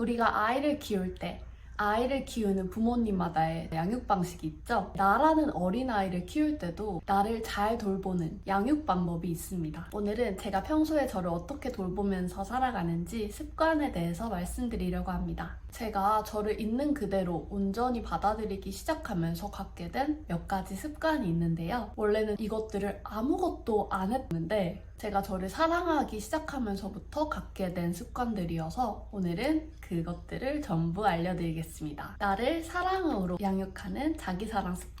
우리가 아이를 키울 때 아이를 키우는 부모님마다의 양육 방식이 있죠. 나라는 어린아이를 키울 때도 나를 잘 돌보는 양육 방법이 있습니다. 오늘은 제가 평소에 저를 어떻게 돌보면서 살아가는지 습관에 대해서 말씀드리려고 합니다. 제가 저를 있는 그대로 온전히 받아들이기 시작하면서 갖게 된 몇 가지 습관이 있는데요. 원래는 이것들을 아무것도 안 했는데 제가 저를 사랑하기 시작하면서부터 갖게 된 습관들이어서 오늘은 그것들을 전부 알려드리겠습니다. 나를 사랑으로 양육하는 자기사랑 습관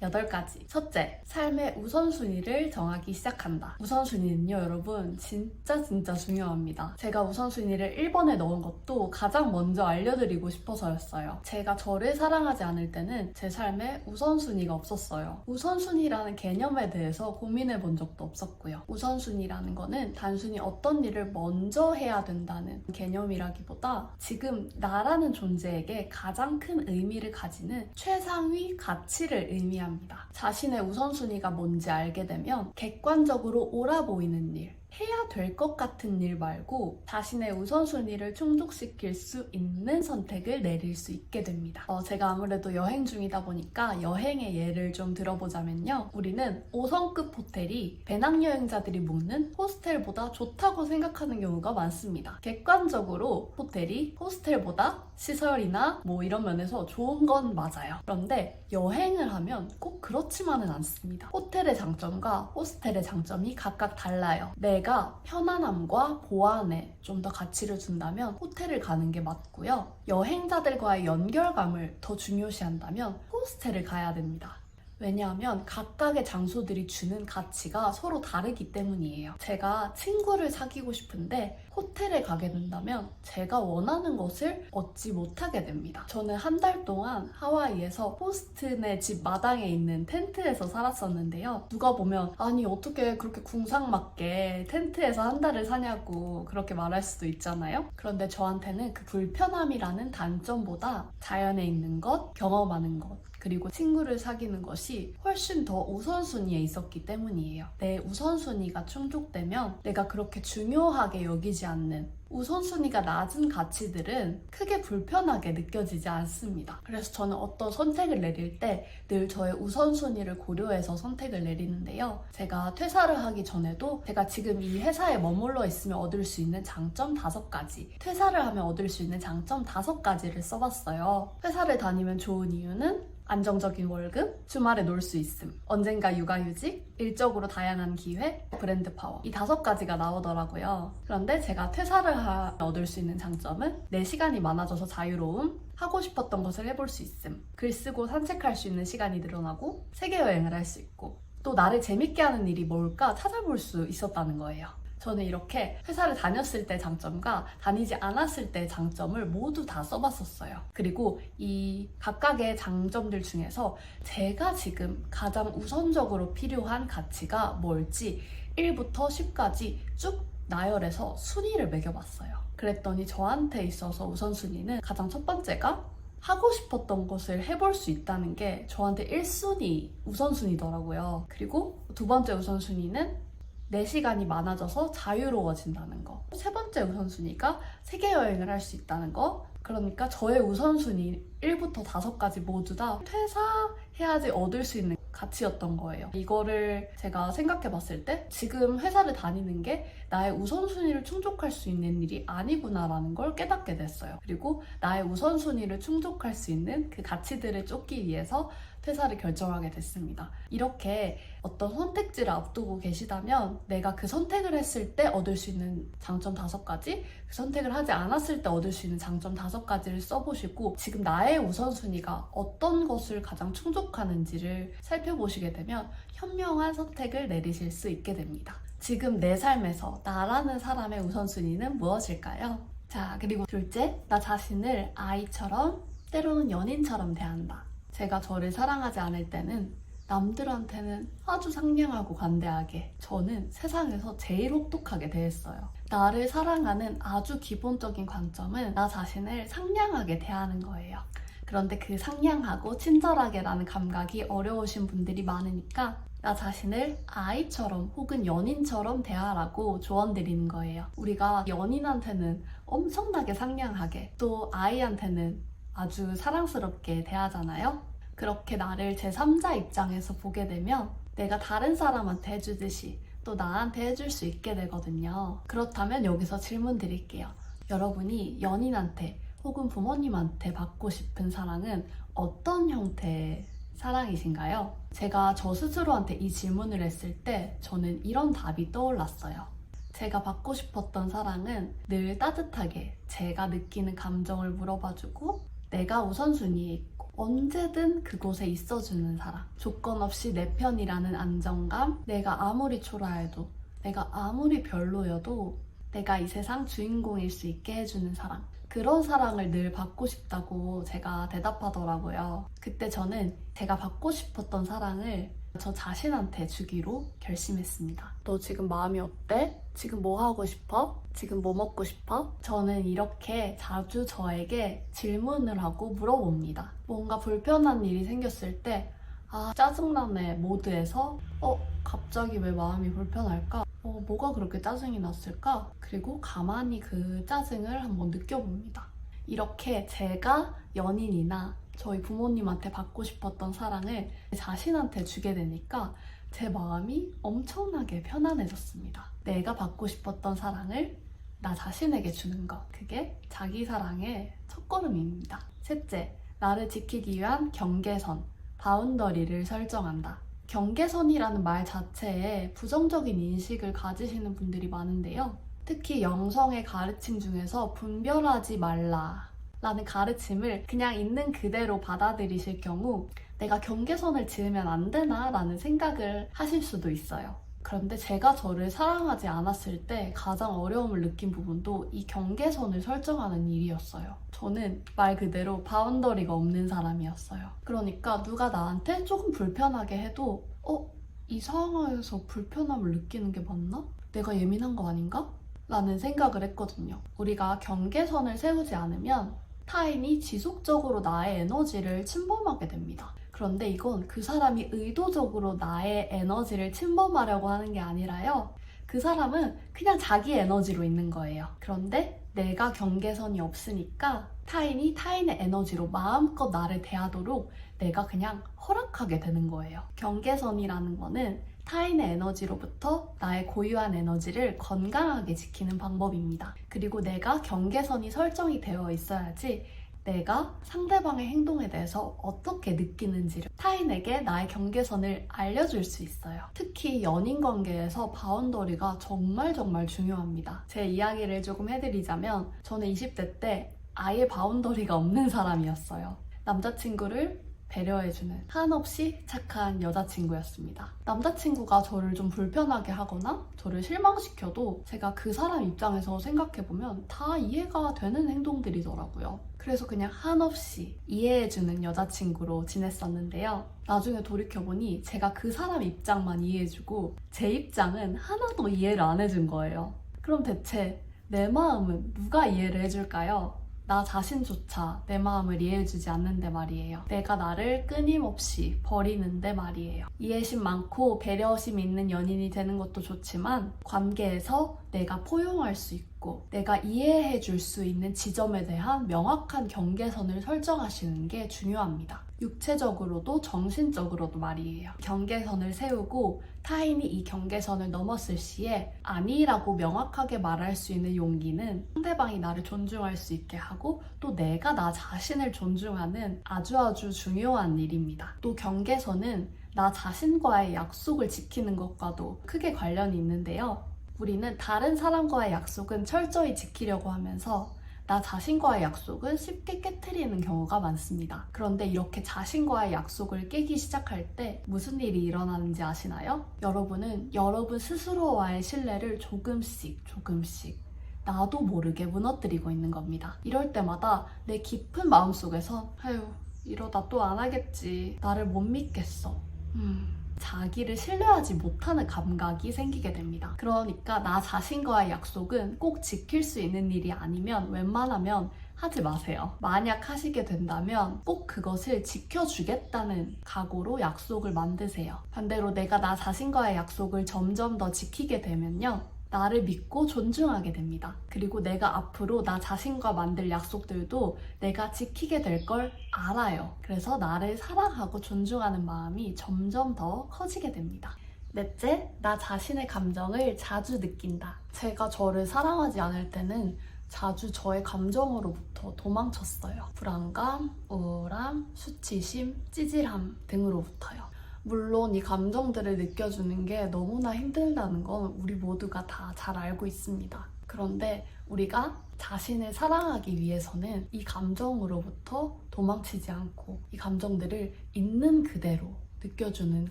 8가지. 첫째, 삶의 우선순위를 정하기 시작한다. 우선순위는요, 여러분, 진짜 진짜 중요합니다. 제가 우선순위를 1번에 넣은 것도 가장 먼저 알려드리고 싶어서였어요. 제가 저를 사랑하지 않을 때는 제 삶에 우선순위가 없었어요. 우선순위라는 개념에 대해서 고민해 본 적도 없었고요. 우선순위라는 거는 단순히 어떤 일을 먼저 해야 된다는 개념이라기보다 지금 나라는 존재에게 가장 큰 의미를 가지는 최상위 가치를 의미합니다. 자신의 우선순위가 뭔지 알게 되면 객관적으로 옳아 보이는 일, 해야 될 것 같은 일 말고 자신의 우선순위를 충족시킬 수 있는 선택을 내릴 수 있게 됩니다. 어, 제가 아무래도 여행 중이다 보니까 여행의 예를 좀 들어보자면요. 우리는 5성급 호텔이 배낭여행자들이 묵는 호스텔보다 좋다고 생각하는 경우가 많습니다. 객관적으로 호텔이 호스텔보다 시설이나 뭐 이런 면에서 좋은 건 맞아요. 그런데 여행을 하면 꼭 그렇지만은 않습니다. 호텔의 장점과 호스텔의 장점이 각각 달라요. 내가 편안함과 보안에 좀 더 가치를 준다면 호텔을 가는 게 맞고요. 여행자들과의 연결감을 더 중요시한다면 호스텔을 가야 됩니다. 왜냐하면 각각의 장소들이 주는 가치가 서로 다르기 때문이에요. 제가 친구를 사귀고 싶은데 호텔에 가게 된다면 제가 원하는 것을 얻지 못하게 됩니다. 저는 한 달 동안 하와이에서 호스트네 집 마당에 있는 텐트에서 살았었는데요. 누가 보면 아니 어떻게 그렇게 궁상맞게 텐트에서 한 달을 사냐고 그렇게 말할 수도 있잖아요. 그런데 저한테는 그 불편함이라는 단점보다 자연에 있는 것, 경험하는 것, 그리고 친구를 사귀는 것이 훨씬 더 우선순위에 있었기 때문이에요. 내 우선순위가 충족되면 내가 그렇게 중요하게 여기지 않는 우선순위가 낮은 가치들은 크게 불편하게 느껴지지 않습니다. 그래서 저는 어떤 선택을 내릴 때 늘 저의 우선순위를 고려해서 선택을 내리는데요. 제가 퇴사를 하기 전에도 제가 지금 이 회사에 머물러 있으면 얻을 수 있는 장점 5가지, 퇴사를 하면 얻을 수 있는 장점 5가지를 써봤어요. 회사를 다니면 좋은 이유는 안정적인 월급, 주말에 놀 수 있음, 언젠가 육아휴직, 일적으로 다양한 기회, 브랜드 파워. 이 다섯 가지가 나오더라고요. 그런데 제가 퇴사를 하 얻을 수 있는 장점은 내 시간이 많아져서 자유로움, 하고 싶었던 것을 해볼 수 있음, 글 쓰고 산책할 수 있는 시간이 늘어나고, 세계 여행을 할 수 있고, 또 나를 재밌게 하는 일이 뭘까 찾아볼 수 있었다는 거예요. 저는 이렇게 회사를 다녔을 때 장점과 다니지 않았을 때 장점을 모두 다 써봤었어요. 그리고 이 각각의 장점들 중에서 제가 지금 가장 우선적으로 필요한 가치가 뭘지 1부터 10까지 쭉 나열해서 순위를 매겨봤어요. 그랬더니 저한테 있어서 우선순위는 가장 첫 번째가 하고 싶었던 것을 해볼 수 있다는 게 저한테 1순위 우선순위더라고요. 그리고 두 번째 우선순위는 내 시간이 많아져서 자유로워진다는 거. 세 번째 우선순위가 세계 여행을 할 수 있다는 거. 그러니까 저의 우선순위 1부터 5까지 모두 다 퇴사해야지 얻을 수 있는 가치였던 거예요. 이거를 제가 생각해 봤을 때 지금 회사를 다니는 게 나의 우선순위를 충족할 수 있는 일이 아니구나라는 걸 깨닫게 됐어요. 그리고 나의 우선순위를 충족할 수 있는 그 가치들을 쫓기 위해서 퇴사를 결정하게 됐습니다. 이렇게 어떤 선택지를 앞두고 계시다면 내가 그 선택을 했을 때 얻을 수 있는 장점 다섯 가지, 그 선택을 하지 않았을 때 얻을 수 있는 장점 다섯 가지를 써보시고 지금 나의 우선순위가 어떤 것을 가장 충족하는지를 살펴보시게 되면 현명한 선택을 내리실 수 있게 됩니다. 지금 내 삶에서 나라는 사람의 우선순위는 무엇일까요? 자, 그리고 둘째, 나 자신을 아이처럼 때로는 연인처럼 대한다. 제가 저를 사랑하지 않을 때는 남들한테는 아주 상냥하고 관대하게 저는 세상에서 제일 혹독하게 대했어요. 나를 사랑하는 아주 기본적인 관점은 나 자신을 상냥하게 대하는 거예요. 그런데 그 상냥하고 친절하게라는 감각이 어려우신 분들이 많으니까 나 자신을 아이처럼 혹은 연인처럼 대하라고 조언 드리는 거예요. 우리가 연인한테는 엄청나게 상냥하게 또 아이한테는 아주 사랑스럽게 대하잖아요. 그렇게 나를 제3자 입장에서 보게 되면 내가 다른 사람한테 해주듯이 또 나한테 해줄 수 있게 되거든요. 그렇다면 여기서 질문 드릴게요. 여러분이 연인한테 혹은 부모님한테 받고 싶은 사랑은 어떤 형태의 사랑이신가요? 제가 저 스스로한테 이 질문을 했을 때 저는 이런 답이 떠올랐어요. 제가 받고 싶었던 사랑은 늘 따뜻하게 제가 느끼는 감정을 물어봐주고 내가 우선순위에 있고 언제든 그곳에 있어주는 사람. 조건 없이 내 편이라는 안정감. 내가 아무리 초라해도 내가 아무리 별로여도 내가 이 세상 주인공일 수 있게 해주는 사랑. 그런 사랑을 늘 받고 싶다고 제가 대답하더라고요. 그때 저는 제가 받고 싶었던 사랑을 저 자신한테 주기로 결심했습니다. 너 지금 마음이 어때? 지금 뭐 하고 싶어? 지금 뭐 먹고 싶어? 저는 이렇게 자주 저에게 질문을 하고 물어봅니다. 뭔가 불편한 일이 생겼을 때, 아, 짜증나네 모드에서, 어, 갑자기 왜 마음이 불편할까? 어, 뭐가 그렇게 짜증이 났을까? 그리고 가만히 그 짜증을 한번 느껴봅니다. 이렇게 제가 연인이나 저희 부모님한테 받고 싶었던 사랑을 제 자신한테 주게 되니까 제 마음이 엄청나게 편안해졌습니다. 내가 받고 싶었던 사랑을 나 자신에게 주는 것. 그게 자기 사랑의 첫걸음입니다. 셋째, 나를 지키기 위한 경계선, 바운더리를 설정한다. 경계선이라는 말 자체에 부정적인 인식을 가지시는 분들이 많은데요. 특히 영성의 가르침 중에서 분별하지 말라 라는 가르침을 그냥 있는 그대로 받아들이실 경우 내가 경계선을 지으면 안 되나 라는 생각을 하실 수도 있어요. 그런데 제가 저를 사랑하지 않았을 때 가장 어려움을 느낀 부분도 이 경계선을 설정하는 일이었어요. 저는 말 그대로 바운더리가 없는 사람이었어요. 그러니까 누가 나한테 조금 불편하게 해도 어? 이 상황에서 불편함을 느끼는 게 맞나? 내가 예민한 거 아닌가? 라는 생각을 했거든요. 우리가 경계선을 세우지 않으면 타인이 지속적으로 나의 에너지를 침범하게 됩니다. 그런데 이건 그 사람이 의도적으로 나의 에너지를 침범하려고 하는 게 아니라요. 그 사람은 그냥 자기 에너지로 있는 거예요. 그런데 내가 경계선이 없으니까 타인이 타인의 에너지로 마음껏 나를 대하도록 내가 그냥 허락하게 되는 거예요. 경계선이라는 거는 타인의 에너지로부터 나의 고유한 에너지를 건강하게 지키는 방법입니다. 그리고 내가 경계선이 설정이 되어 있어야지 내가 상대방의 행동에 대해서 어떻게 느끼는지를 타인에게 나의 경계선을 알려줄 수 있어요. 특히 연인 관계에서 바운더리가 정말 정말 중요합니다. 제 이야기를 조금 해드리자면 저는 20대 때 아예 바운더리가 없는 사람이었어요. 남자친구를 배려해주는 한없이 착한 여자친구였습니다. 남자친구가 저를 좀 불편하게 하거나 저를 실망시켜도 제가 그 사람 입장에서 생각해보면 다 이해가 되는 행동들이더라고요. 그래서 그냥 한없이 이해해주는 여자친구로 지냈었는데요. 나중에 돌이켜보니 제가 그 사람 입장만 이해해주고 제 입장은 하나도 이해를 안 해준 거예요. 그럼 대체 내 마음은 누가 이해를 해줄까요? 나 자신조차 내 마음을 이해해주지 않는데 말이에요. 내가 나를 끊임없이 버리는데 말이에요. 이해심 많고 배려심 있는 연인이 되는 것도 좋지만 관계에서 내가 포용할 수 있고 내가 이해해 줄 수 있는 지점에 대한 명확한 경계선을 설정하시는 게 중요합니다. 육체적으로도 정신적으로도 말이에요. 경계선을 세우고 타인이 이 경계선을 넘었을 시에 아니라고 명확하게 말할 수 있는 용기는 상대방이 나를 존중할 수 있게 하고 또 내가 나 자신을 존중하는 아주 아주 중요한 일입니다. 또 경계선은 나 자신과의 약속을 지키는 것과도 크게 관련이 있는데요. 우리는 다른 사람과의 약속은 철저히 지키려고 하면서 나 자신과의 약속은 쉽게 깨트리는 경우가 많습니다. 그런데 이렇게 자신과의 약속을 깨기 시작할 때 무슨 일이 일어나는지 아시나요? 여러분은 여러분 스스로와의 신뢰를 조금씩 조금씩 나도 모르게 무너뜨리고 있는 겁니다. 이럴 때마다 내 깊은 마음속에선 아유 이러다 또 안 하겠지. 나를 못 믿겠어. 음. 자기를 신뢰하지 못하는 감각이 생기게 됩니다. 그러니까 나 자신과의 약속은 꼭 지킬 수 있는 일이 아니면 웬만하면 하지 마세요. 만약 하시게 된다면 꼭 그것을 지켜주겠다는 각오로 약속을 만드세요. 반대로 내가 나 자신과의 약속을 점점 더 지키게 되면요. 나를 믿고 존중하게 됩니다. 그리고 내가 앞으로 나 자신과 만들 약속들도 내가 지키게 될 걸 알아요. 그래서 나를 사랑하고 존중하는 마음이 점점 더 커지게 됩니다. 넷째, 나 자신의 감정을 자주 느낀다. 제가 저를 사랑하지 않을 때는 자주 저의 감정으로부터 도망쳤어요. 불안감, 우울함, 수치심, 찌질함 등으로부터요. 물론 이 감정들을 느껴주는 게 너무나 힘들다는 건 우리 모두가 다 잘 알고 있습니다. 그런데 우리가 자신을 사랑하기 위해서는 이 감정으로부터 도망치지 않고 이 감정들을 있는 그대로 느껴주는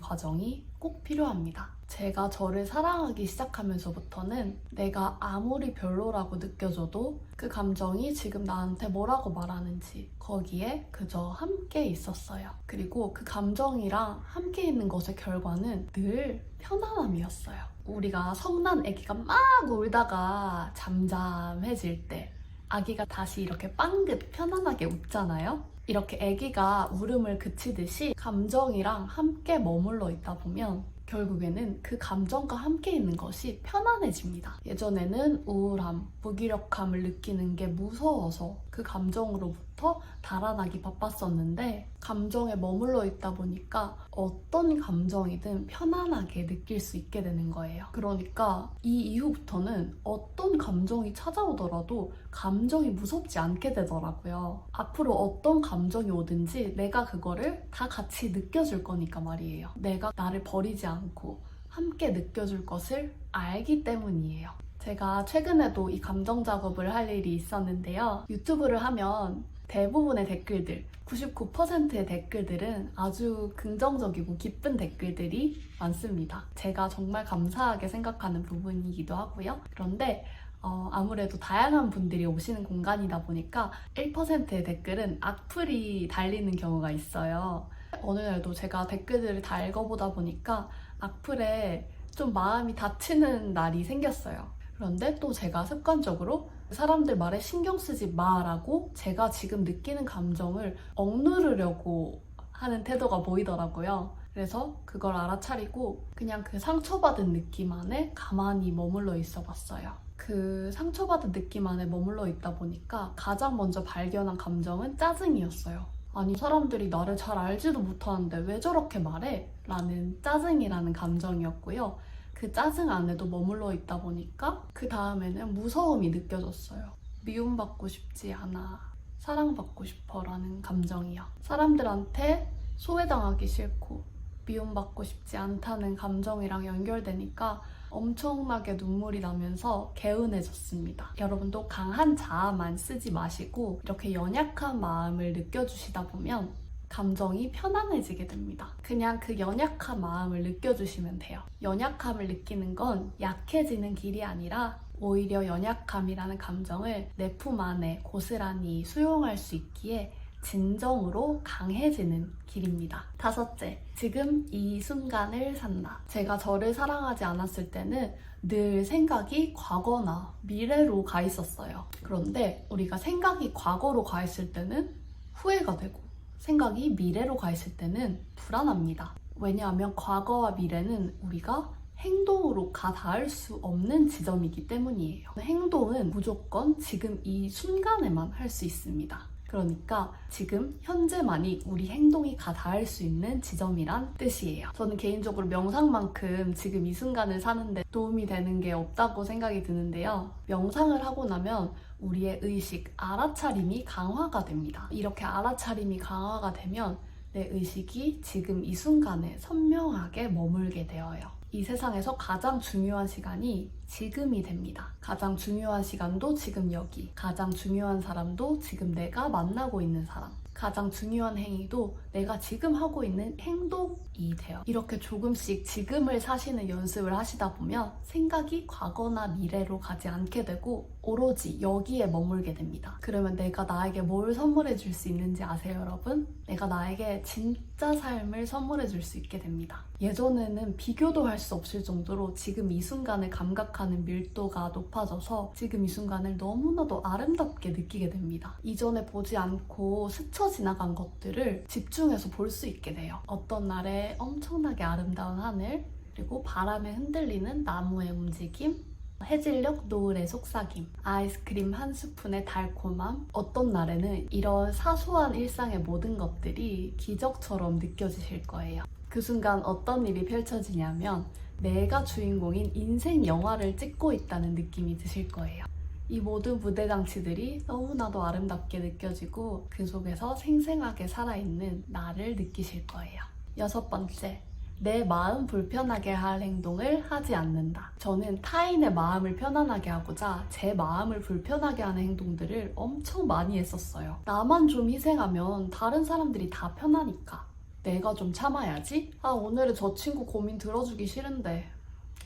과정이 꼭 필요합니다. 제가 저를 사랑하기 시작하면서부터는 내가 아무리 별로라고 느껴져도 그 감정이 지금 나한테 뭐라고 말하는지 거기에 그저 함께 있었어요. 그리고 그 감정이랑 함께 있는 것의 결과는 늘 편안함이었어요. 우리가 성난 아기가 막 울다가 잠잠해질 때 아기가 다시 이렇게 빵긋 편안하게 웃잖아요. 이렇게 아기가 울음을 그치듯이 감정이랑 함께 머물러 있다 보면 결국에는 그 감정과 함께 있는 것이 편안해집니다. 예전에는 우울함, 무기력함을 느끼는 게 무서워서 그 감정으로부터 달아나기 바빴었는데 감정에 머물러 있다 보니까 어떤 감정이든 편안하게 느낄 수 있게 되는 거예요. 그러니까 이 이후부터는 어떤 감정이 찾아오더라도 감정이 무섭지 않게 되더라고요. 앞으로 어떤 감정이 오든지 내가 그거를 다 같이 느껴줄 거니까 말이에요. 내가 나를 버리지 않고 함께 느껴줄 것을 알기 때문이에요. 제가 최근에도 이 감정 작업을 할 일이 있었는데요. 유튜브를 하면 대부분의 댓글들, 99%의 댓글들은 아주 긍정적이고 기쁜 댓글들이 많습니다. 제가 정말 감사하게 생각하는 부분이기도 하고요. 그런데 어, 아무래도 다양한 분들이 오시는 공간이다 보니까 1%의 댓글은 악플이 달리는 경우가 있어요. 어느 날도 제가 댓글들을 다 읽어보다 보니까 악플에 좀 마음이 다치는 날이 생겼어요. 그런데 또 제가 습관적으로 사람들 말에 신경 쓰지 마라고 제가 지금 느끼는 감정을 억누르려고 하는 태도가 보이더라고요. 그래서 그걸 알아차리고 그냥 그 상처받은 느낌 안에 가만히 머물러 있어 봤어요. 그 상처받은 느낌 안에 머물러 있다 보니까 가장 먼저 발견한 감정은 짜증이었어요. 아니, 사람들이 나를 잘 알지도 못하는데 왜 저렇게 말해? 라는 짜증이라는 감정이었고요. 그 짜증 안에도 머물러 있다 보니까 그 다음에는 무서움이 느껴졌어요. 미움받고 싶지 않아. 사랑받고 싶어 라는 감정이요. 사람들한테 소외당하기 싫고 미움받고 싶지 않다는 감정이랑 연결되니까 엄청나게 눈물이 나면서 개운해졌습니다. 여러분도 강한 자아만 쓰지 마시고 이렇게 연약한 마음을 느껴주시다 보면 감정이 편안해지게 됩니다. 그냥 그 연약한 마음을 느껴주시면 돼요. 연약함을 느끼는 건 약해지는 길이 아니라 오히려 연약함이라는 감정을 내 품 안에 고스란히 수용할 수 있기에 진정으로 강해지는 길입니다. 다섯째, 지금 이 순간을 산다. 제가 저를 사랑하지 않았을 때는 늘 생각이 과거나 미래로 가 있었어요. 그런데 우리가 생각이 과거로 가 있을 때는 후회가 되고 생각이 미래로 가 있을 때는 불안합니다. 왜냐하면 과거와 미래는 우리가 행동으로 가 닿을 수 없는 지점이기 때문이에요. 행동은 무조건 지금 이 순간에만 할 수 있습니다. 그러니까 지금 현재만이 우리 행동이 가 닿을 수 있는 지점이란 뜻이에요. 저는 개인적으로 명상만큼 지금 이 순간을 사는데 도움이 되는 게 없다고 생각이 드는데요. 명상을 하고 나면 우리의 의식, 알아차림이 강화가 됩니다. 이렇게 알아차림이 강화가 되면 내 의식이 지금 이 순간에 선명하게 머물게 되어요. 이 세상에서 가장 중요한 시간이 지금이 됩니다. 가장 중요한 시간도 지금 여기. 가장 중요한 사람도 지금 내가 만나고 있는 사람. 가장 중요한 행위도 내가 지금 하고 있는 행동이 돼요. 이렇게 조금씩 지금을 사시는 연습을 하시다 보면 생각이 과거나 미래로 가지 않게 되고 오로지 여기에 머물게 됩니다. 그러면 내가 나에게 뭘 선물해 줄 수 있는지 아세요, 여러분? 내가 나에게 진짜 삶을 선물해 줄 수 있게 됩니다. 예전에는 비교도 할 수 없을 정도로 지금 이 순간을 감각하는 밀도가 높아져서 지금 이 순간을 너무나도 아름답게 느끼게 됩니다. 이전에 보지 않고 스쳐 지나간 것들을 집중 해서 볼 수 있게 돼요. 어떤 날에 엄청나게 아름다운 하늘, 그리고 바람에 흔들리는 나무의 움직임, 해질녘 노을의 속삭임, 아이스크림 한 스푼의 달콤함, 어떤 날에는 이런 사소한 일상의 모든 것들이 기적처럼 느껴지실 거예요. 그 순간 어떤 일이 펼쳐지냐면 내가 주인공인 인생 영화를 찍고 있다는 느낌이 드실 거예요. 이 모든 무대 장치들이 너무나도 아름답게 느껴지고 그 속에서 생생하게 살아있는 나를 느끼실 거예요. 여섯 번째, 내 마음 불편하게 할 행동을 하지 않는다. 저는 타인의 마음을 편안하게 하고자 제 마음을 불편하게 하는 행동들을 엄청 많이 했었어요. 나만 좀 희생하면 다른 사람들이 다 편하니까. 내가 좀 참아야지? 아, 오늘은 저 친구 고민 들어주기 싫은데.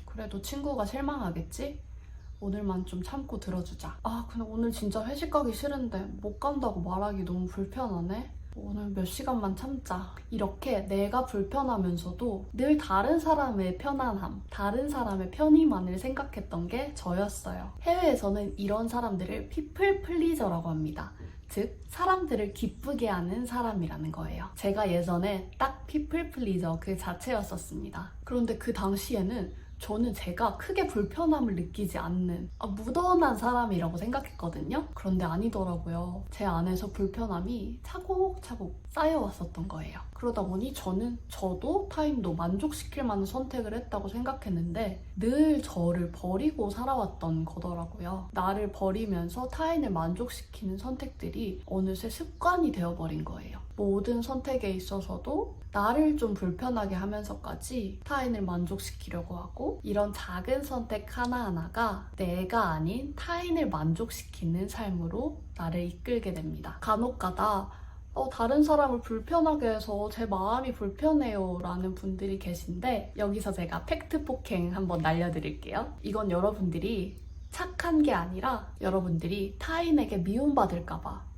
그래도 친구가 실망하겠지? 오늘만 좀 참고 들어주자. 아, 근데 오늘 진짜 회식 가기 싫은데 못 간다고 말하기 너무 불편하네? 오늘 몇 시간만 참자. 이렇게 내가 불편하면서도 늘 다른 사람의 편안함, 다른 사람의 편의만을 생각했던 게 저였어요. 해외에서는 이런 사람들을 피플 플리저라고 합니다. 즉, 사람들을 기쁘게 하는 사람이라는 거예요. 제가 예전에 딱 피플 플리저 그 자체였었습니다. 그런데 그 당시에는 저는 제가 크게 불편함을 느끼지 않는 아, 무던한 사람이라고 생각했거든요. 그런데 아니더라고요. 제 안에서 불편함이 차곡차곡 쌓여왔었던 거예요. 그러다 보니 저는 저도 타인도 만족시킬 만한 선택을 했다고 생각했는데 늘 저를 버리고 살아왔던 거더라고요. 나를 버리면서 타인을 만족시키는 선택들이 어느새 습관이 되어버린 거예요. 모든 선택에 있어서도 나를 좀 불편하게 하면서까지 타인을 만족시키려고 하고 이런 작은 선택 하나하나가 내가 아닌 타인을 만족시키는 삶으로 나를 이끌게 됩니다. 간혹 가다 어, 다른 사람을 불편하게 해서 제 마음이 불편해요 라는 분들이 계신데 여기서 제가 팩트 폭행 한번 날려드릴게요. 이건 여러분들이 착한 게 아니라 여러분들이 타인에게 미움받을까봐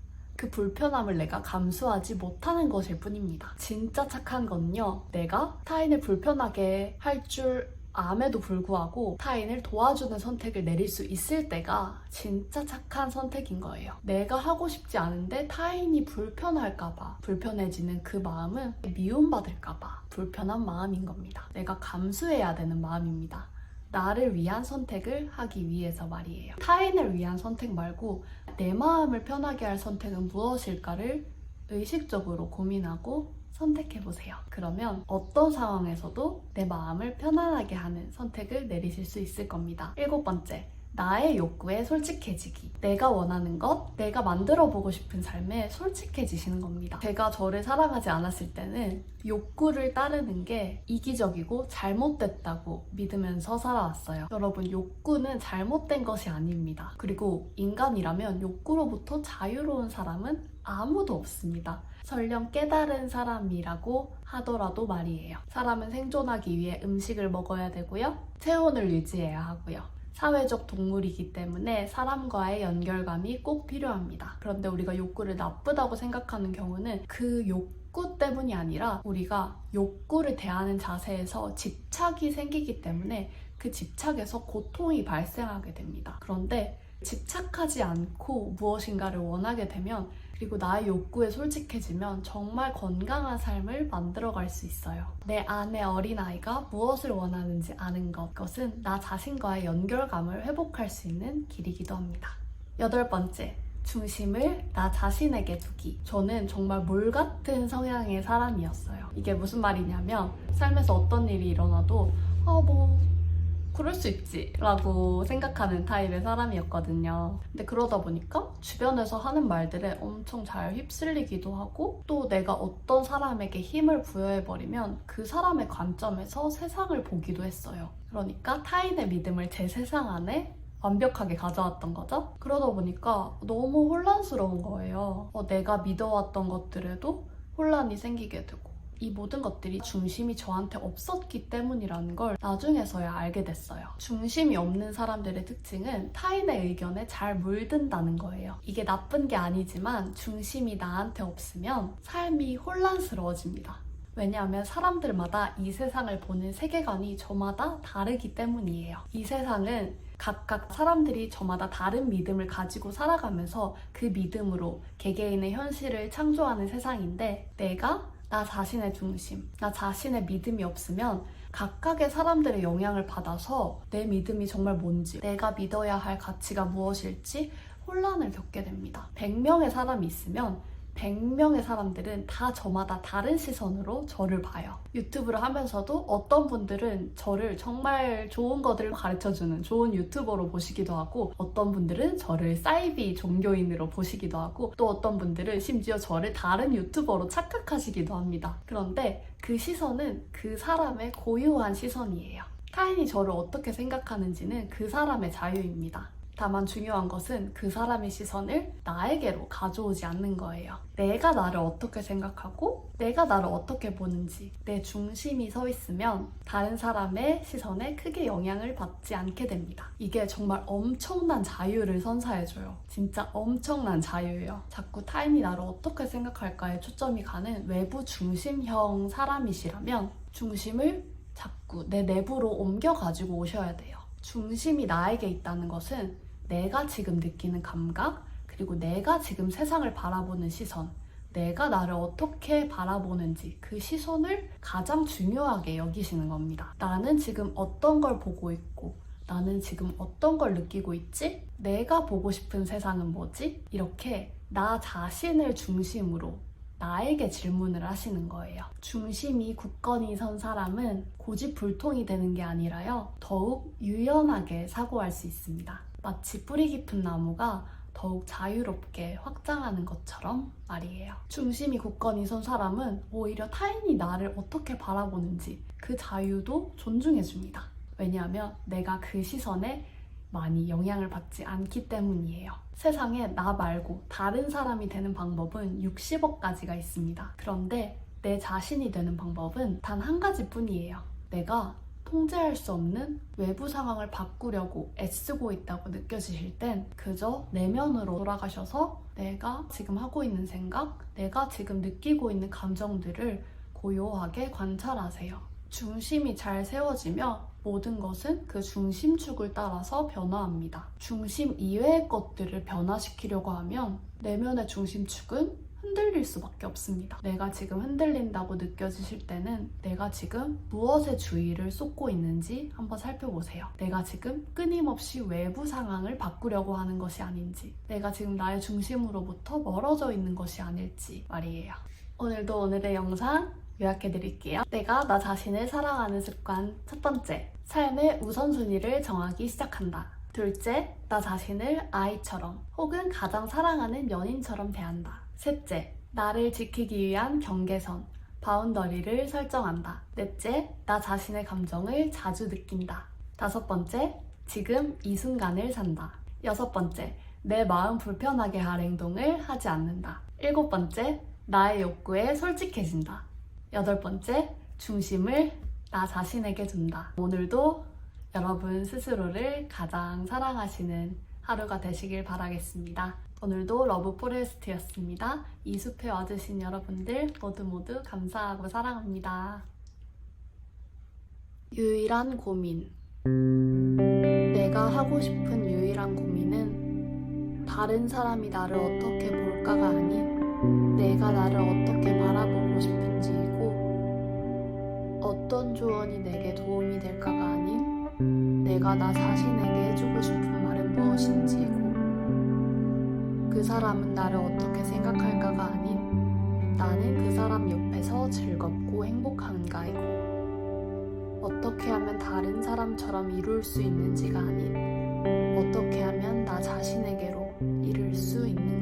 그 불편함을 내가 감수하지 못하는 것일 뿐입니다. 진짜 착한 건요, 내가 타인을 불편하게 할줄 암에도 불구하고 타인을 도와주는 선택을 내릴 수 있을 때가 진짜 착한 선택인 거예요. 내가 하고 싶지 않은데 타인이 불편할까봐 불편해지는 그 마음은 미움받을까봐 불편한 마음인 겁니다. 내가 감수해야 되는 마음입니다. 나를 위한 선택을 하기 위해서 말이에요. 타인을 위한 선택 말고 내 마음을 편하게 할 선택은 무엇일까를 의식적으로 고민하고 선택해보세요. 그러면 어떤 상황에서도 내 마음을 편안하게 하는 선택을 내리실 수 있을 겁니다. 일곱 번째, 나의 욕구에 솔직해지기. 내가 원하는 것, 내가 만들어 보고 싶은 삶에 솔직해지시는 겁니다. 제가 저를 사랑하지 않았을 때는 욕구를 따르는 게 이기적이고 잘못됐다고 믿으면서 살아왔어요. 여러분, 욕구는 잘못된 것이 아닙니다. 그리고 인간이라면 욕구로부터 자유로운 사람은 아무도 없습니다. 설령 깨달은 사람이라고 하더라도 말이에요. 사람은 생존하기 위해 음식을 먹어야 되고요. 체온을 유지해야 하고요. 사회적 동물이기 때문에 사람과의 연결감이 꼭 필요합니다. 그런데 우리가 욕구를 나쁘다고 생각하는 경우는 그 욕구 때문이 아니라 우리가 욕구를 대하는 자세에서 집착이 생기기 때문에 그 집착에서 고통이 발생하게 됩니다. 그런데 집착하지 않고 무엇인가를 원하게 되면 그리고 나의 욕구에 솔직해지면 정말 건강한 삶을 만들어갈 수 있어요. 내 안의 어린아이가 무엇을 원하는지 아는 것, 그것은 나 자신과의 연결감을 회복할 수 있는 길이기도 합니다. 여덟 번째, 중심을 나 자신에게 두기. 저는 정말 물 같은 성향의 사람이었어요. 이게 무슨 말이냐면, 삶에서 어떤 일이 일어나도, 아, 뭐, 그럴 수 있지 라고 생각하는 타입의 사람이었거든요. 근데 그러다 보니까 주변에서 하는 말들에 엄청 잘 휩쓸리기도 하고 또 내가 어떤 사람에게 힘을 부여해버리면 그 사람의 관점에서 세상을 보기도 했어요. 그러니까 타인의 믿음을 제 세상 안에 완벽하게 가져왔던 거죠. 그러다 보니까 너무 혼란스러운 거예요. 어, 내가 믿어왔던 것들에도 혼란이 생기게 되고 이 모든 것들이 중심이 저한테 없었기 때문이라는 걸 나중에서야 알게 됐어요. 중심이 없는 사람들의 특징은 타인의 의견에 잘 물든다는 거예요. 이게 나쁜 게 아니지만 중심이 나한테 없으면 삶이 혼란스러워집니다. 왜냐하면 사람들마다 이 세상을 보는 세계관이 저마다 다르기 때문이에요. 이 세상은 각각 사람들이 저마다 다른 믿음을 가지고 살아가면서 그 믿음으로 개개인의 현실을 창조하는 세상인데 내가 나 자신의 중심, 나 자신의 믿음이 없으면 각각의 사람들의 영향을 받아서 내 믿음이 정말 뭔지, 내가 믿어야 할 가치가 무엇일지 혼란을 겪게 됩니다. 100명의 사람이 있으면 100명의 사람들은 다 저마다 다른 시선으로 저를 봐요. 유튜브를 하면서도 어떤 분들은 저를 정말 좋은 것들을 가르쳐주는 좋은 유튜버로 보시기도 하고 어떤 분들은 저를 사이비 종교인으로 보시기도 하고 또 어떤 분들은 심지어 저를 다른 유튜버로 착각하시기도 합니다. 그런데 그 시선은 그 사람의 고유한 시선이에요. 타인이 저를 어떻게 생각하는지는 그 사람의 자유입니다. 다만 중요한 것은 그 사람의 시선을 나에게로 가져오지 않는 거예요. 내가 나를 어떻게 생각하고 내가 나를 어떻게 보는지 내 중심이 서 있으면 다른 사람의 시선에 크게 영향을 받지 않게 됩니다. 이게 정말 엄청난 자유를 선사해줘요. 진짜 엄청난 자유예요. 자꾸 타인이 나를 어떻게 생각할까에 초점이 가는 외부 중심형 사람이시라면 중심을 자꾸 내 내부로 옮겨 가지고 오셔야 돼요. 중심이 나에게 있다는 것은 내가 지금 느끼는 감각, 그리고 내가 지금 세상을 바라보는 시선, 내가 나를 어떻게 바라보는지 그 시선을 가장 중요하게 여기시는 겁니다. 나는 지금 어떤 걸 보고 있고, 나는 지금 어떤 걸 느끼고 있지? 내가 보고 싶은 세상은 뭐지? 이렇게 나 자신을 중심으로 나에게 질문을 하시는 거예요. 중심이 굳건히 선 사람은 고집불통이 되는 게 아니라요. 더욱 유연하게 사고할 수 있습니다. 마치 뿌리 깊은 나무가 더욱 자유롭게 확장하는 것처럼 말이에요. 중심이 굳건히 선 사람은 오히려 타인이 나를 어떻게 바라보는지 그 자유도 존중해줍니다. 왜냐하면 내가 그 시선에 많이 영향을 받지 않기 때문이에요. 세상에 나 말고 다른 사람이 되는 방법은 60억 가지가 있습니다. 그런데 내 자신이 되는 방법은 단 한 가지 뿐이에요. 내가 통제할 수 없는 외부 상황을 바꾸려고 애쓰고 있다고 느껴지실 땐 그저 내면으로 돌아가셔서 내가 지금 하고 있는 생각, 내가 지금 느끼고 있는 감정들을 고요하게 관찰하세요. 중심이 잘 세워지며 모든 것은 그 중심축을 따라서 변화합니다. 중심 이외의 것들을 변화시키려고 하면 내면의 중심축은 흔들릴 수밖에 없습니다. 내가 지금 흔들린다고 느껴지실 때는 내가 지금 무엇에 주의를 쏟고 있는지 한번 살펴보세요. 내가 지금 끊임없이 외부 상황을 바꾸려고 하는 것이 아닌지, 내가 지금 나의 중심으로부터 멀어져 있는 것이 아닐지 말이에요. 오늘도 오늘의 영상 요약해 드릴게요. 내가 나 자신을 사랑하는 습관 첫 번째, 삶의 우선순위를 정하기 시작한다. 둘째, 나 자신을 아이처럼 혹은 가장 사랑하는 연인처럼 대한다. 셋째, 나를 지키기 위한 경계선, 바운더리를 설정한다. 넷째, 나 자신의 감정을 자주 느낀다. 다섯 번째, 지금 이 순간을 산다. 여섯 번째, 내 마음 불편하게 할 행동을 하지 않는다. 일곱 번째, 나의 욕구에 솔직해진다. 여덟 번째, 중심을 나 자신에게 둔다. 오늘도 여러분 스스로를 가장 사랑하시는 하루가 되시길 바라겠습니다. 오늘도 러브 포레스트였습니다. 이 숲에 와주신 여러분들 모두 모두 감사하고 사랑합니다. 유일한 고민. 내가 하고 싶은 유일한 고민은 다른 사람이 나를 어떻게 볼까가 아닌 내가 나를 어떻게 바라보고 싶은지이고 어떤 조언이 내게 도움이 될까가 아닌 내가 나 자신에게 해주고 싶은 말은 무엇인지이고 그 사람은 나를 어떻게 생각할까가 아닌 나는 그 사람 옆에서 즐겁고 행복한가이고 어떻게 하면 다른 사람처럼 이룰 수 있는지가 아닌 어떻게 하면 나 자신에게로 이룰 수 있는